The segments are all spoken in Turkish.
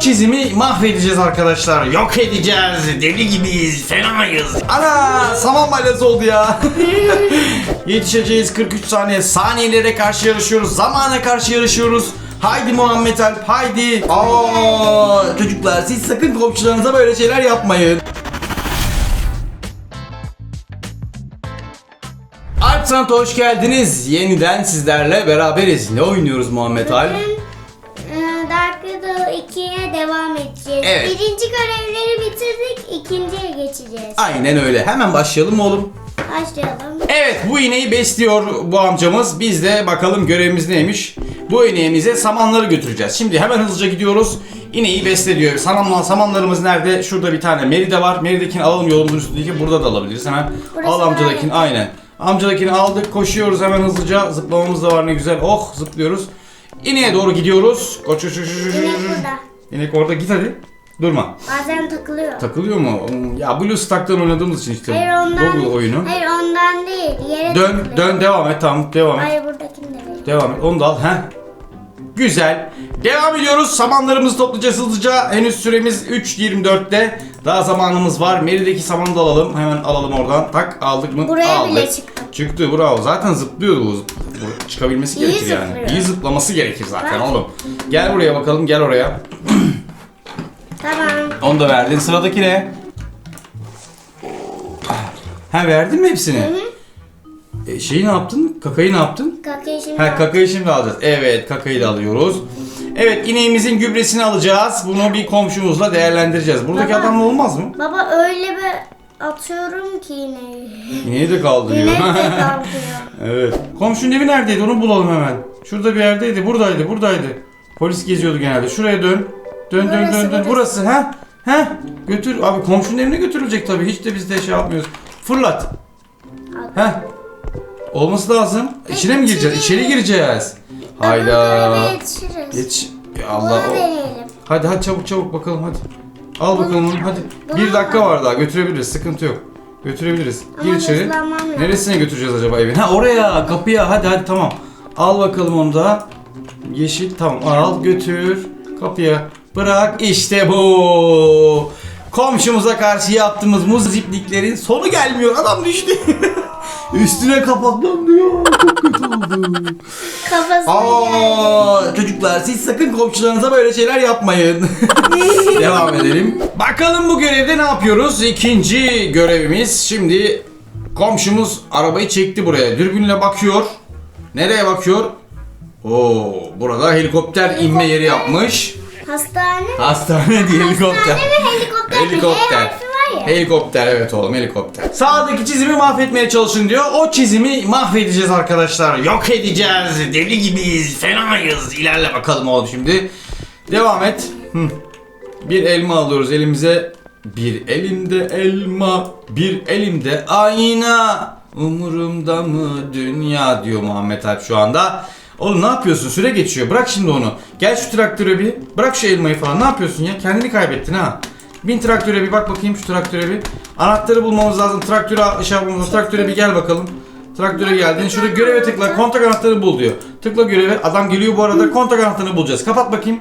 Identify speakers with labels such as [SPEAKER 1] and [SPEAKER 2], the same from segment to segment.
[SPEAKER 1] çizimi mahvedeceğiz arkadaşlar. Yok edeceğiz. Deli gibiyiz. Fenayız. Ana saman balyası oldu ya. Yetişeceğiz 43 saniye. Saniyelere karşı yarışıyoruz. Zamana karşı yarışıyoruz. Haydi Muhammed Alp haydi. Aa, çocuklar siz sakın komşularınıza böyle şeyler yapmayın. Alp Sanat'a hoş geldiniz. Yeniden sizlerle beraberiz. Ne oynuyoruz Muhammed Alp?
[SPEAKER 2] Riddle 2'ye devam edeceğiz.
[SPEAKER 1] Evet.
[SPEAKER 2] Birinci görevleri bitirdik, ikinciye geçeceğiz.
[SPEAKER 1] Aynen öyle. Hemen başlayalım oğlum?
[SPEAKER 2] Başlayalım.
[SPEAKER 1] Evet bu ineği besliyor bu amcamız. Biz de bakalım görevimiz neymiş. Bu ineğimize samanları götüreceğiz. Şimdi hemen hızlıca gidiyoruz. İneği besle diyor. Saman, samanlarımız nerede? Şurada bir tane Meride var. Meride'kini alalım yolumuzun üstündeki. Burada da alabiliriz. Hemen
[SPEAKER 2] Burası
[SPEAKER 1] al amcadakini. Aynen. Amcadakini aldık. Koşuyoruz hemen hızlıca. Zıplamamız da var ne güzel. Oh zıplıyoruz. İneğe doğru gidiyoruz. Koş koş, koş.
[SPEAKER 2] İnek burada.
[SPEAKER 1] İnek orada git hadi. Durma.
[SPEAKER 2] Bazen takılıyor.
[SPEAKER 1] Takılıyor mu? Ya BlueStack'tan oynadığımız için işte.
[SPEAKER 2] Hayır ondan,
[SPEAKER 1] Google oyunu.
[SPEAKER 2] hayır ondan değil. Yere
[SPEAKER 1] Dön,
[SPEAKER 2] takılıyor.
[SPEAKER 1] dön devam et tamam devam et.
[SPEAKER 2] Hayır buradakini de verin.
[SPEAKER 1] Devam et onu da al. Heh. Güzel. Devam ediyoruz. Samanlarımızı toplayacağız hızlıca. Henüz süremiz 3.24'te. Daha zamanımız var. Meri'deki samanı da alalım. Hemen alalım oradan. Tak aldık mı?
[SPEAKER 2] Buraya
[SPEAKER 1] Aldık.
[SPEAKER 2] bile çıktı.
[SPEAKER 1] Çıktı bravo. Zaten zıplıyordu bu. çıkabilmesi
[SPEAKER 2] İyi
[SPEAKER 1] gerekir yani.
[SPEAKER 2] zıplıyor.
[SPEAKER 1] İyi zıplaması gerekir zaten
[SPEAKER 2] Bak.
[SPEAKER 1] oğlum. Gel buraya bakalım gel oraya.
[SPEAKER 2] Tamam.
[SPEAKER 1] Onu da verdin. Sıradaki ne? Ha verdin mi hepsini? E, şeyi ne yaptın? Kakayı ne yaptın?
[SPEAKER 2] Kakayı şimdi
[SPEAKER 1] Ha kakayı şimdi alacağız. Evet kakayı da alıyoruz. Evet ineğimizin gübresini alacağız. Bunu bir komşumuzla değerlendireceğiz. Buradaki
[SPEAKER 2] Baba.
[SPEAKER 1] adamla olmaz mı?
[SPEAKER 2] Baba öyle bir atıyorum ki ineği.
[SPEAKER 1] İneği de kaldırıyor.
[SPEAKER 2] İnek de kalkıyor.
[SPEAKER 1] evet. Komşunun evi neredeydi onu bulalım hemen. Şurada bir yerdeydi. Buradaydı buradaydı. Polis geziyordu genelde. Şuraya dön. Dön dön
[SPEAKER 2] Burası,
[SPEAKER 1] dön dön.
[SPEAKER 2] burası.
[SPEAKER 1] Burası ha? Ha? Götür. Abi komşunun evine götürülecek tabii. Hiç de biz de şey yapmıyoruz. Fırlat. Ha? Olması lazım. İçine mi gireceğiz? İçeri gireceğiz. Hayda.
[SPEAKER 2] Öbür yetişiriz.
[SPEAKER 1] Geç. Ya Allah
[SPEAKER 2] Bunu
[SPEAKER 1] o.
[SPEAKER 2] deneyelim.
[SPEAKER 1] Hadi hadi çabuk çabuk bakalım hadi. Al bakalım onu hadi.
[SPEAKER 2] Bunu
[SPEAKER 1] Bir dakika var daha götürebiliriz sıkıntı yok. Götürebiliriz. Gir
[SPEAKER 2] Ama
[SPEAKER 1] içeri.
[SPEAKER 2] hızlanmam lazım.
[SPEAKER 1] Neresine götüreceğiz acaba evin? Ha oraya kapıya hadi hadi tamam. Al bakalım onu da. Yeşil tamam al götür. Kapıya bırak işte bu. Komşumuza karşı yaptığımız muz ipliklerin sonu gelmiyor. Adam düştü. Üstüne kapaklanıyor. Çok kötü oldu.
[SPEAKER 2] Kafasına
[SPEAKER 1] Aa, çocuklar siz sakın komşularınıza böyle şeyler yapmayın. Devam edelim. Bakalım bu görevde ne yapıyoruz? İkinci görevimiz şimdi komşumuz arabayı çekti buraya. Dürbünle bakıyor. Nereye bakıyor? Oo, burada helikopter inme yeri yapmış.
[SPEAKER 2] Hastane.
[SPEAKER 1] Hastane değil helikopter.
[SPEAKER 2] Hastane ve helikopter.
[SPEAKER 1] Helikopter. Helikopter evet oğlum helikopter. Sağdaki çizimi mahvetmeye çalışın diyor. O çizimi mahvedeceğiz arkadaşlar. Yok edeceğiz. Deli gibiyiz. Fenayız. İlerle bakalım oğlum şimdi. Devam et. Hı. Bir elma alıyoruz elimize. Bir elimde elma, bir elimde ayna. Umurumda mı dünya diyor Muhammed Alp şu anda. Oğlum ne yapıyorsun? Süre geçiyor. Bırak şimdi onu. Gel şu traktöre bir. Bırak şu elmayı falan. Ne yapıyorsun ya? Kendini kaybettin ha. Bin traktöre bir bak bakayım şu traktöre bir. Anahtarı bulmamız lazım. Traktöre şey yapmamız lazım. Traktöre bir gel bakalım. Traktöre geldin. Şurada göreve tıkla. Kontak anahtarı bul diyor. Tıkla göreve. Adam geliyor bu arada. Kontak anahtarını bulacağız. Kapat bakayım.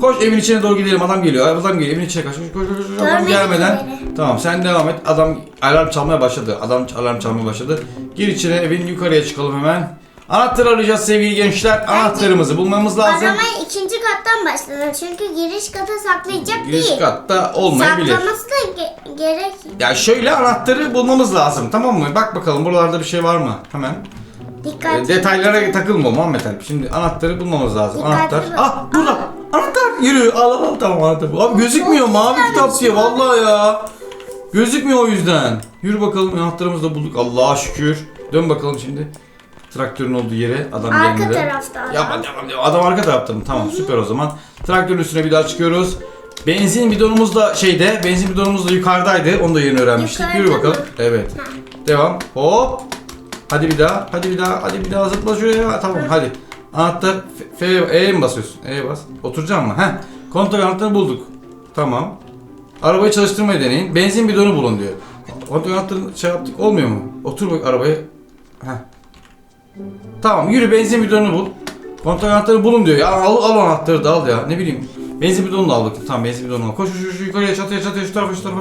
[SPEAKER 1] Koş evin içine doğru gidelim. Adam geliyor. Adam geliyor. Evin içine kaç. Koş koş koş. koş. Adam gelmeden. Tamam sen devam et. Adam alarm çalmaya başladı. Adam alarm çalmaya başladı. Gir içine evin yukarıya çıkalım hemen. Anahtarı arayacağız sevgili gençler. Anahtarımızı bulmamız lazım.
[SPEAKER 2] Aramaya ikinci kattan başladım. Çünkü giriş kata saklayacak
[SPEAKER 1] Giriş
[SPEAKER 2] değil.
[SPEAKER 1] katta olmayabilir.
[SPEAKER 2] Saklaması da ge- gerek.
[SPEAKER 1] Ya şöyle anahtarı bulmamız lazım tamam mı? Bak bakalım buralarda bir şey var mı? Hemen.
[SPEAKER 2] Dikkat.
[SPEAKER 1] E, detaylara takılma Muhammed Alp. Şimdi anahtarı bulmamız lazım.
[SPEAKER 2] Dikkatli
[SPEAKER 1] Anahtar.
[SPEAKER 2] bak.
[SPEAKER 1] Ah burada. Anahtar. Yürü. Al al al tamam anahtar. bu. Abi gözükmüyor mavi kitap diye
[SPEAKER 2] şey.
[SPEAKER 1] vallahi ya. Gözükmüyor o yüzden. Yürü bakalım anahtarımızı da bulduk. Allah'a şükür. Dön bakalım şimdi. Traktörün olduğu yere adam
[SPEAKER 2] Arka
[SPEAKER 1] gelmeden.
[SPEAKER 2] tarafta adam.
[SPEAKER 1] Yapma devam. Adam arka tarafta mı? Tamam süper o zaman. Traktörün üstüne bir daha çıkıyoruz. Benzin bidonumuz da şeyde, benzin bidonumuz da yukarıdaydı. Onu da yeni öğrenmiştik.
[SPEAKER 2] Yukarıda
[SPEAKER 1] Yürü
[SPEAKER 2] mı?
[SPEAKER 1] bakalım. Evet. Devam. Hop. Hadi bir daha. Hadi bir daha. Hadi bir daha zıpla şuraya. Tamam hadi. Anahtar F, F E'ye mi basıyorsun? E'ye bas. Oturacağım mı? Heh. Kontrol anahtarını bulduk. Tamam. Arabayı çalıştırmayı deneyin. Benzin bidonu bulun diyor. Kontrol anahtarını şey yaptık. Olmuyor mu? Otur bak arabaya. Heh. Tamam yürü benzin bidonunu bul. Kontrol anahtarını bulun diyor. Ya al, al anahtarı da al ya. Ne bileyim. Benzin bidonunu al bakayım. Tamam benzin bidonunu al. Koş koş yukarıya çatıya çatıya şu tarafa şu tarafa.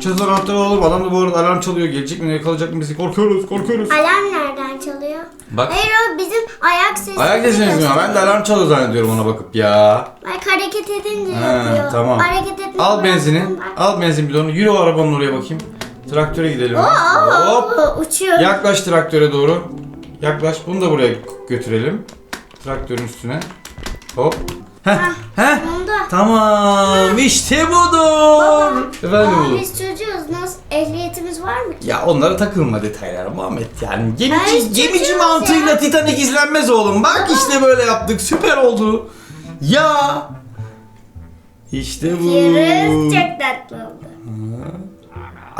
[SPEAKER 1] Çatıdan anahtarı alalım. Adam da bu arada alarm çalıyor. Gelecek mi yakalayacak mı bizi? Korkuyoruz korkuyoruz.
[SPEAKER 2] Alarm nereden çalıyor?
[SPEAKER 1] Bak.
[SPEAKER 2] Hayır o bizim ayak sesimizi
[SPEAKER 1] Ayak sesiniz mi? Ben de alarm çalıyor zannediyorum ona bakıp ya.
[SPEAKER 2] Bak hareket edince
[SPEAKER 1] Ha,
[SPEAKER 2] yapıyor.
[SPEAKER 1] tamam.
[SPEAKER 2] Hareket etmeyi
[SPEAKER 1] Al benzini. Al benzin bidonunu. Yürü o arabanın oraya bakayım. Traktöre gidelim.
[SPEAKER 2] Oo,
[SPEAKER 1] Hop.
[SPEAKER 2] uçuyor.
[SPEAKER 1] Yaklaş traktöre doğru. Yaklaş. Bunu da buraya götürelim. Traktörün üstüne. Hop. Heh. Heh.
[SPEAKER 2] Sonunda.
[SPEAKER 1] Tamam. işte budur.
[SPEAKER 2] Baba.
[SPEAKER 1] Efendim
[SPEAKER 2] Aa,
[SPEAKER 1] oğlum.
[SPEAKER 2] biz çocuğuz. Nasıl ehliyetimiz var mı ki?
[SPEAKER 1] Ya onlara takılma detaylara Muhammed yani. Gemici,
[SPEAKER 2] Ay,
[SPEAKER 1] gemici
[SPEAKER 2] çocuğuz
[SPEAKER 1] mantığıyla
[SPEAKER 2] ya.
[SPEAKER 1] Titanic izlenmez oğlum. Bak işte böyle yaptık. Süper oldu. Ya. İşte bu.
[SPEAKER 2] Yarız çok tatlı oldu.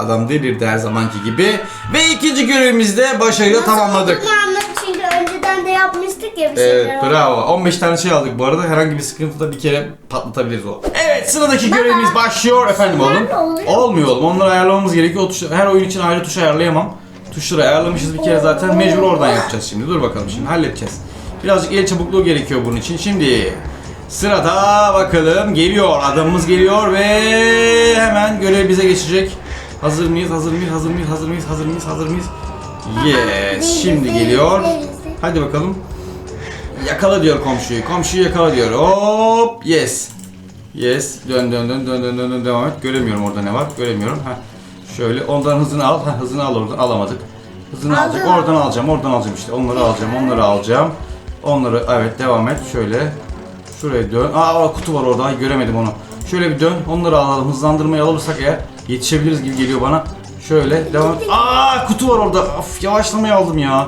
[SPEAKER 1] Adam delirdi her zamanki gibi. Ve ikinci görevimizi de başarıyla tamamladık.
[SPEAKER 2] Anladım çünkü önceden de yapmıştık ya bir
[SPEAKER 1] Evet
[SPEAKER 2] şeyler.
[SPEAKER 1] bravo. 15 tane şey aldık bu arada. Herhangi bir sıkıntıda bir kere patlatabiliriz o. Evet sıradaki görevimiz başlıyor efendim oğlum.
[SPEAKER 2] Nerede oluyor?
[SPEAKER 1] Olmuyor oğlum. Onları ayarlamamız gerekiyor. O tuşu- her oyun için ayrı tuş ayarlayamam. Tuşları ayarlamışız bir kere zaten. Mecbur oradan yapacağız şimdi. Dur bakalım şimdi halledeceğiz. Birazcık el çabukluğu gerekiyor bunun için. Şimdi sırada bakalım geliyor. Adamımız geliyor ve hemen görev bize geçecek. Hazır mıyız? Hazır mıyız? Hazır mıyız? Hazır mıyız? Hazır mıyız? Hazır mıyız? Yes. Şimdi geliyor. Hadi bakalım. Yakala diyor komşuyu. Komşuyu yakala diyor. Hop. Yes. Yes. Dön dön dön dön dön dön dön devam et. Göremiyorum orada ne var. Göremiyorum. Ha. Şöyle ondan hızını al. Ha, hızını al oradan. Alamadık. Hızını alacak. Oradan alacağım. Oradan alacağım işte. Onları alacağım. Onları alacağım. Onları evet devam et. Şöyle. Şuraya dön. Aa kutu var orada. Göremedim onu. Şöyle bir dön. Onları alalım. Hızlandırmayı alırsak eğer yetişebiliriz gibi geliyor bana. Şöyle devam. Aa kutu var orada. Of yavaşlamayı aldım ya.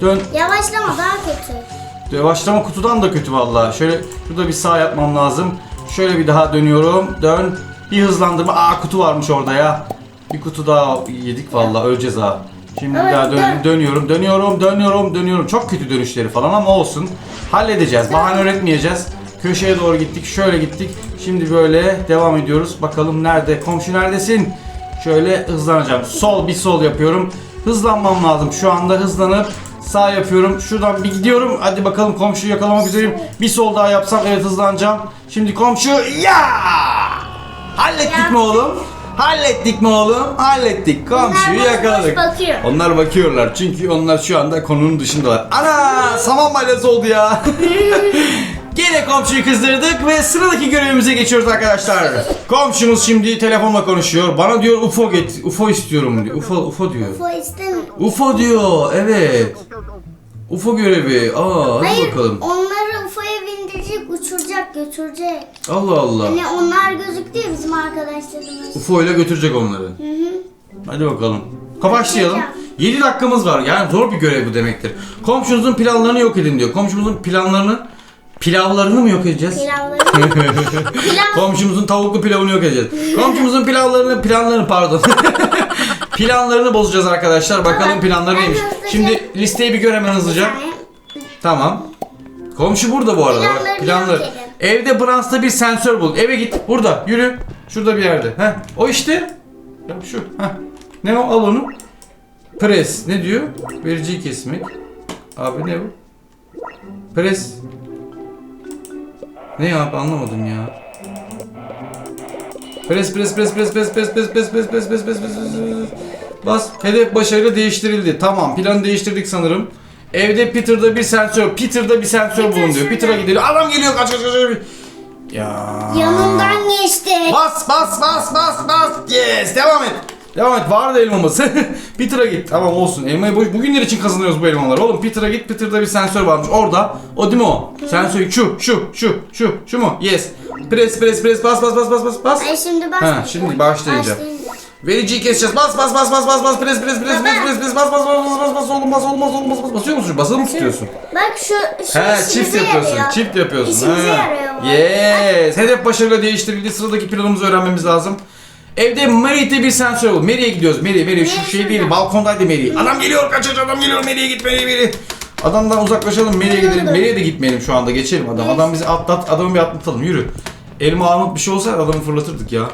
[SPEAKER 1] Dön.
[SPEAKER 2] Yavaşlama daha kötü.
[SPEAKER 1] Yavaşlama kutudan da kötü vallahi. Şöyle şurada bir sağ yapmam lazım. Şöyle bir daha dönüyorum. Dön. Bir hızlandırma. Aa kutu varmış orada ya. Bir kutu daha yedik vallahi öleceğiz ha. Şimdi
[SPEAKER 2] Evet,
[SPEAKER 1] daha dön-
[SPEAKER 2] dön.
[SPEAKER 1] dönüyorum, dönüyorum, dönüyorum, dönüyorum. Çok kötü dönüşleri falan ama olsun. Halledeceğiz. Bahane üretmeyeceğiz. Köşeye doğru gittik, şöyle gittik. Şimdi böyle devam ediyoruz. Bakalım nerede? Komşu neredesin? Şöyle hızlanacağım. Sol bir sol yapıyorum. Hızlanmam lazım. Şu anda hızlanıp sağ yapıyorum. Şuradan bir gidiyorum. Hadi bakalım komşuyu yakalamak üzereyim. Bir sol daha yapsam evet hızlanacağım. Şimdi komşu ya! Hallettik mi oğlum? Hallettik mi oğlum? Hallettik. Komşuyu
[SPEAKER 2] boş
[SPEAKER 1] yakaladık.
[SPEAKER 2] bakıyor.
[SPEAKER 1] Onlar bakıyorlar çünkü onlar şu anda konunun dışındalar. Ana saman balyası oldu ya. Gene komşuyu kızdırdık ve sıradaki görevimize geçiyoruz arkadaşlar. Komşumuz şimdi telefonla konuşuyor. Bana diyor UFO get, UFO istiyorum diyor. UFO UFO diyor.
[SPEAKER 2] Bu istemiyor.
[SPEAKER 1] UFO diyor. Evet. UFO görevi. Aa hadi
[SPEAKER 2] Hayır
[SPEAKER 1] bakalım.
[SPEAKER 2] onları UFO'ya bindirecek, uçuracak, götürecek.
[SPEAKER 1] Allah Allah.
[SPEAKER 2] Hani onlar gözüktü ya bizim arkadaşlarımız.
[SPEAKER 1] UFO ile götürecek onları.
[SPEAKER 2] Hı hı.
[SPEAKER 1] Hadi bakalım. Başlayalım. 7 dakikamız var. Yani zor bir görev bu demektir. Komşunuzun planlarını yok edin diyor. Komşumuzun planlarını pilavlarını mı yok edeceğiz?
[SPEAKER 2] Pilavları. Pilav.
[SPEAKER 1] Komşumuzun tavuklu pilavını yok edeceğiz. Komşumuzun pilavlarını, planlarını pardon. planlarını bozacağız arkadaşlar. Bakalım
[SPEAKER 2] Tamam.
[SPEAKER 1] planları
[SPEAKER 2] Ben
[SPEAKER 1] neymiş.
[SPEAKER 2] hızlıca-
[SPEAKER 1] Şimdi listeyi bir gör hemen hızlıca.
[SPEAKER 2] Yani
[SPEAKER 1] Tamam. Komşu burada bu arada.
[SPEAKER 2] Planları
[SPEAKER 1] Bak, Planları.
[SPEAKER 2] yok.
[SPEAKER 1] Evde Brans'ta bir sensör bul. Eve git. Burada. Yürü. Şurada bir yerde. Heh. O işte. Ya şu. Heh. Ne o? Al onu. Pres. Ne diyor? Vericiyi kesmek. Abi ne bu? Pres. Ne ya? Anlamadım ya. Pres pres pres pres pres pres pres pres pres pres pres pres pres pres Bas. Hedef başarıyla değiştirildi. Tamam. Planı değiştirdik sanırım. Evde Peter'da bir sensör. Peter'da bir sensör
[SPEAKER 2] Peter
[SPEAKER 1] bulun diyor. Peter'a gidelim. Adam geliyor. Kaç kaç kaç. kaç. Ya.
[SPEAKER 2] yanından geçti.
[SPEAKER 1] Bas bas bas bas bas. Yes. Devam et. Devam et. Vardı elmamız. Peter'a git. Tamam olsun. Elmayı boş. Bugünler için kazanıyoruz bu elmaları. Oğlum Peter'a git. Peter'da bir sensör varmış. Orada. O değil mi o? Sensör şu şu şu şu şu mu? Yes. Pres pres pres bas bas bas bas bas bas.
[SPEAKER 2] Ay şimdi bas.
[SPEAKER 1] Ha, şimdi başlayınca. Vericiyi keseceğiz. Bas bas bas bas bas bas pres pres pres pres pres pres bas bas bas bas bas bas oğlum bas oğlum bas oğlum bas bas basıyor musun? Basılı mı tutuyorsun?
[SPEAKER 2] Bak şu, şu
[SPEAKER 1] He çift yapıyorsun.
[SPEAKER 2] yarıyor.
[SPEAKER 1] Çift yapıyorsun.
[SPEAKER 2] İşimize yarıyor bu.
[SPEAKER 1] Yes. Hedef başarıyla değiştirildi. Sıradaki planımızı öğrenmemiz lazım. Evde Mary'de bir sensör bul. Mary'e gidiyoruz. Mary, Mary şu
[SPEAKER 2] Mary
[SPEAKER 1] şey değil. Balkondaydı Mary. Adam geliyor. Kaç kaç adam geliyor. Mary'e git Mary'e Mary. Adamdan uzaklaşalım. Mary'e gidelim. Mary'e de gitmeyelim şu anda. Geçelim adam. Adam bizi atlat. Adamı bir atlatalım. Yürü. Elma armut bir şey olsa adamı fırlatırdık ya.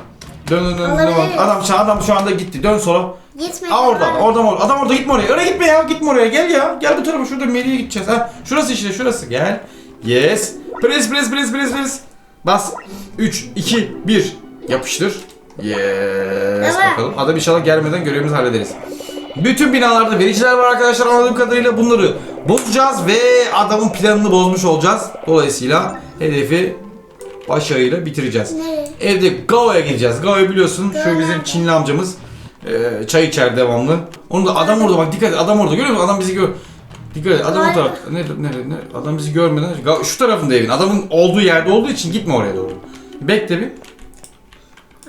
[SPEAKER 1] Dön dön dön. dön.
[SPEAKER 2] Olabilir.
[SPEAKER 1] Adam, adam şu anda gitti. Dön sola.
[SPEAKER 2] Gitmedi.
[SPEAKER 1] Aa orada,
[SPEAKER 2] Var.
[SPEAKER 1] oradan orada. Adam orada gitme oraya. Oraya gitme ya. Gitme oraya. Gel ya. Gel bu tarafa. Şurada Meri'ye gideceğiz. Ha. Şurası işte şurası. Gel. Yes. Pres pres pres pres pres. Bas. 3, 2, 1. Yapıştır. Yes.
[SPEAKER 2] Evet.
[SPEAKER 1] Bakalım. Adam inşallah gelmeden görevimizi hallederiz. Bütün binalarda vericiler var arkadaşlar anladığım kadarıyla bunları bozacağız ve adamın planını bozmuş olacağız. Dolayısıyla hedefi başarıyla bitireceğiz.
[SPEAKER 2] Nereye?
[SPEAKER 1] Evde Gao'ya gideceğiz. Gao'yu biliyorsun. Şu bizim Çinli amcamız. Ee, çay içer devamlı. Onu da adam orada bak dikkat et. Adam orada görüyor musun? Adam bizi gör. Dikkat et. Adam o taraf. Ne, ne, ne? Adam bizi görmeden. Şu tarafında evin. Adamın olduğu yerde olduğu için gitme oraya doğru. Bekle bir.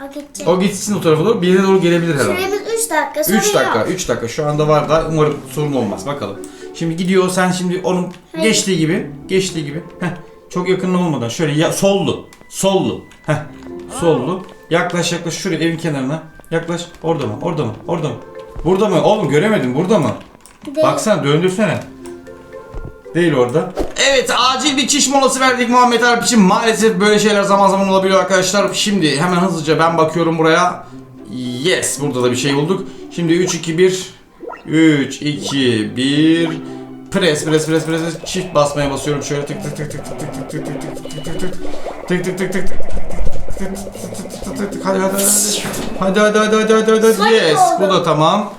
[SPEAKER 2] O gidecek.
[SPEAKER 1] O gitsin o tarafa doğru. Bir yere doğru gelebilir herhalde.
[SPEAKER 2] Süremiz 3 dakika. Sorun
[SPEAKER 1] 3 dakika,
[SPEAKER 2] yok.
[SPEAKER 1] 3 dakika. Şu anda var da umarım sorun olmaz. Bakalım. Şimdi gidiyor sen şimdi onun
[SPEAKER 2] Hayır.
[SPEAKER 1] geçtiği gibi, geçtiği gibi. Heh. Çok yakın olmadan şöyle ya sollu, sollu. Heh. Sollu. Yaklaş yaklaş şuraya evin kenarına. Yaklaş. Orada mı? Orada mı? Orada mı? Burada mı? Oğlum göremedim. Burada mı?
[SPEAKER 2] Değil.
[SPEAKER 1] Baksana döndürsene. Değil orada. Evet acil bir çiş molası verdik Muhammed Alp için. Maalesef böyle şeyler zaman zaman olabiliyor arkadaşlar. Şimdi hemen hızlıca ben bakıyorum buraya. Yes burada da bir şey bulduk. Şimdi 3 2 1 3 2 1 Pres pres pres pres çift basmaya basıyorum şöyle tık tık tık tık tık tık tık tık tık tık tık tık tık tık tık tık Hadi hadi hadi hadi hadi hadi hadi hadi yes bu da tamam.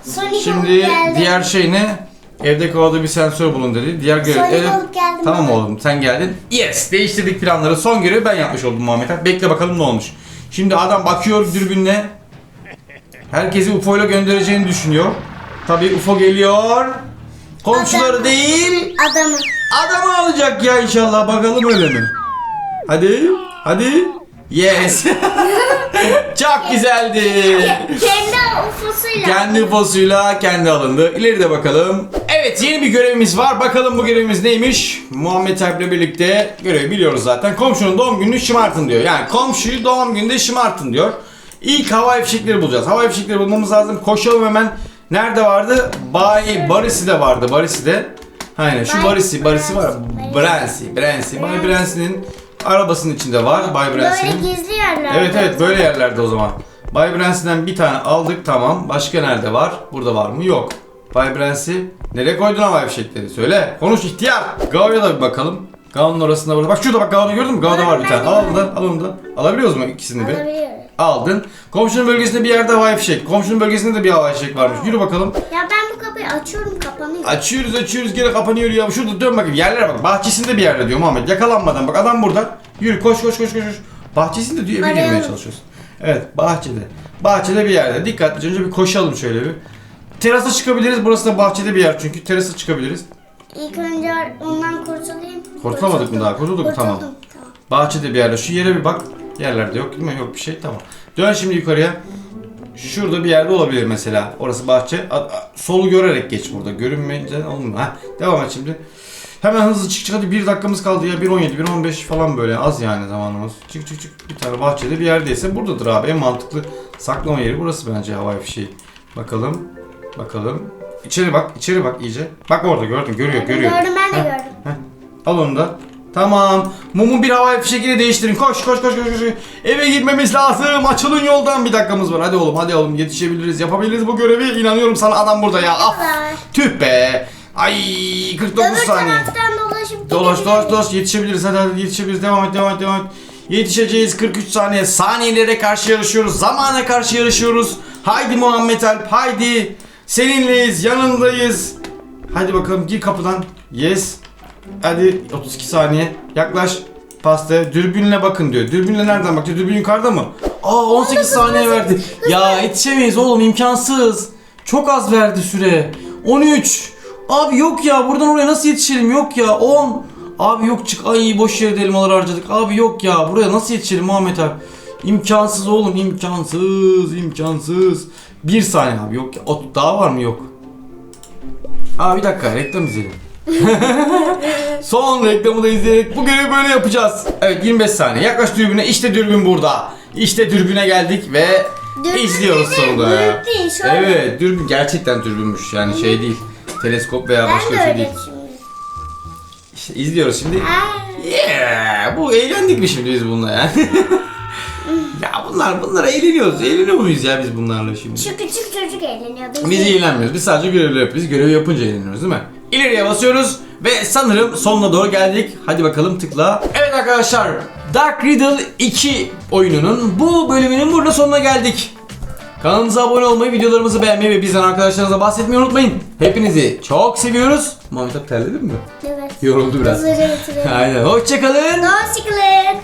[SPEAKER 1] Şimdi diğer şey ne? Evde kovada bir sensör bulun dedi. Diğer görev.
[SPEAKER 2] Sonic
[SPEAKER 1] Evet.
[SPEAKER 2] olup geldim
[SPEAKER 1] Tamam
[SPEAKER 2] baba.
[SPEAKER 1] oğlum sen geldin. Yes değiştirdik planları. Son görevi ben yapmış oldum Muhammed abi. Bekle bakalım ne olmuş. Şimdi adam bakıyor dürbünle. Herkesi UFO ile göndereceğini düşünüyor. Tabii UFO geliyor. Komşuları
[SPEAKER 2] Adam.
[SPEAKER 1] değil.
[SPEAKER 2] Adamı.
[SPEAKER 1] Adamı alacak ya inşallah. Bakalım öyle mi? Hadi. Hadi. Yes. Çok güzeldi.
[SPEAKER 2] Kendi ufosuyla.
[SPEAKER 1] Kendi UFO'suyla kendi alındı. İleride bakalım. Evet yeni bir görevimiz var. Bakalım bu görevimiz neymiş? Muhammed Alp'le birlikte görevi biliyoruz zaten. Komşunun doğum gününü şımartın diyor. Yani komşuyu doğum gününde şımartın diyor. İlk hava fişekleri bulacağız. Hava fişekleri bulmamız lazım. Koşalım hemen. Nerede vardı? Bay Barisi'de vardı. Barisi'de. Aynen şu Barisi, Barisi var.
[SPEAKER 2] Barisi.
[SPEAKER 1] Bransi, Bransi. Bay Bransi'nin arabasının içinde var. Bay
[SPEAKER 2] Böyle gizli yerler.
[SPEAKER 1] Evet evet böyle yerlerde o zaman. Bay Brancy'den bir tane aldık tamam. Başka nerede var? Burada var mı? Yok. Bay Brancy nereye koydun havai fişekleri? Söyle. Konuş ihtiyar. Gao'ya da bir bakalım. Gao'nun orasında burada. Bak şurada bak Gao'nu gördün mü? Gao'da var bir tane. Al ondan. Al ondan. Alabiliyoruz mu ikisini bir?
[SPEAKER 2] Alabiliyoruz.
[SPEAKER 1] Aldın. Komşunun bölgesinde bir yerde havai fişek. Komşunun bölgesinde de bir havai fişek varmış. Yürü bakalım.
[SPEAKER 2] Ya ben kapıyı açıyorum kapanıyor.
[SPEAKER 1] Açıyoruz açıyoruz gene kapanıyor ya. Şurada dön bakayım. Yerlere bak. Bahçesinde bir yerde diyor Muhammed. Yakalanmadan bak adam burada. Yürü koş koş koş koş. koş. Bahçesinde diyor eve
[SPEAKER 2] Arayalım.
[SPEAKER 1] girmeye çalışıyorsun. Evet bahçede. Bahçede bir yerde. Dikkatlice önce bir koşalım şöyle bir. Terasa çıkabiliriz. Burası da bahçede bir yer çünkü. Terasa çıkabiliriz.
[SPEAKER 2] İlk önce ondan kurtulayım.
[SPEAKER 1] Kurtulamadık mı daha? Kurtulduk mu? Tamam.
[SPEAKER 2] Kurtuldum, tamam.
[SPEAKER 1] Bahçede bir yerde. Şu yere bir bak. Yerlerde yok değil mi? Yok bir şey. Tamam. Dön şimdi yukarıya. Şurada bir yerde olabilir mesela. Orası bahçe. A- a- solu görerek geç burada. Görünmeyince olmuyor. Ha, devam et şimdi. Hemen hızlı çık çık hadi bir dakikamız kaldı ya 1.17 1.15 falan böyle az yani zamanımız. Çık çık çık bir tane bahçede bir yerdeyse buradadır abi en mantıklı saklama yeri burası bence havai fişeği. Bakalım bakalım. İçeri bak içeri bak iyice. Bak orada gördün görüyor görüyor.
[SPEAKER 2] Gördüm ben de
[SPEAKER 1] Heh.
[SPEAKER 2] gördüm.
[SPEAKER 1] Heh. Al onu da. Tamam. Mumu bir havai fişeğiyle değiştirin. Koş koş koş koş koş. Eve gitmemiz lazım. Açılın yoldan bir dakikamız var. Hadi oğlum hadi oğlum yetişebiliriz. Yapabiliriz bu görevi. İnanıyorum sana adam burada ya.
[SPEAKER 2] Var.
[SPEAKER 1] Tüh be. Ay 49
[SPEAKER 2] Öbür
[SPEAKER 1] saniye.
[SPEAKER 2] taraftan dolaşıp
[SPEAKER 1] Dolaş dolaş dolaş yetişebiliriz. Hadi hadi yetişebiliriz. Devam et devam et devam et. Yetişeceğiz 43 saniye. Saniyelere karşı yarışıyoruz. Zamana karşı yarışıyoruz. Haydi Muhammed Alp haydi. Seninleyiz yanındayız. Hadi bakalım gir kapıdan. Yes. Hadi 32 saniye. Yaklaş. Pasta. Dürbünle bakın diyor. Dürbünle nereden bakıyor? Dürbün yukarıda mı? Aa 18 saniye verdi. Ya yetişemeyiz oğlum imkansız. Çok az verdi süre. 13. Abi yok ya buradan oraya nasıl yetişelim? Yok ya 10. Abi yok çık. Ay boş yere de elmaları harcadık. Abi yok ya buraya nasıl yetişelim Muhammed abi? İmkansız oğlum imkansız imkansız. Bir saniye abi yok ya. O, daha var mı yok. Aa bir dakika reklam izleyelim. Son reklamı da izleyerek bu görevi böyle yapacağız. Evet 25 saniye. Yaklaş dürbüne. İşte dürbün burada. İşte dürbüne geldik ve
[SPEAKER 2] Dürbün
[SPEAKER 1] izliyoruz sonunda.
[SPEAKER 2] büyük değil, şöyle.
[SPEAKER 1] Evet dürbün gerçekten dürbünmüş yani şey değil. Teleskop veya
[SPEAKER 2] Ben
[SPEAKER 1] başka
[SPEAKER 2] de
[SPEAKER 1] bir şey değil.
[SPEAKER 2] öyle şimdi.
[SPEAKER 1] İşte izliyoruz şimdi. Yeah, bu eğlendik mi şimdi biz bununla yani? ya bunlar bunlara eğleniyoruz. Eğleniyor muyuz ya biz bunlarla şimdi?
[SPEAKER 2] Şu küçük çocuk eğleniyor. Biz
[SPEAKER 1] Biz
[SPEAKER 2] değil.
[SPEAKER 1] eğlenmiyoruz. Biz sadece görevleri yapıyoruz. Görevi yapınca eğleniyoruz değil mi? İleriye basıyoruz ve sanırım sonuna doğru geldik. Hadi bakalım tıkla. Evet arkadaşlar Dark Riddle 2 oyununun bu bölümünün burada sonuna geldik. Kanalımıza abone olmayı, videolarımızı beğenmeyi ve bizden arkadaşlarınıza bahsetmeyi unutmayın. Hepinizi çok seviyoruz. Muhammed abi terledin mi?
[SPEAKER 2] Evet.
[SPEAKER 1] Yoruldu biraz.
[SPEAKER 2] Bitirelim.
[SPEAKER 1] Aynen. Hoşçakalın.
[SPEAKER 2] Hoşçakalın.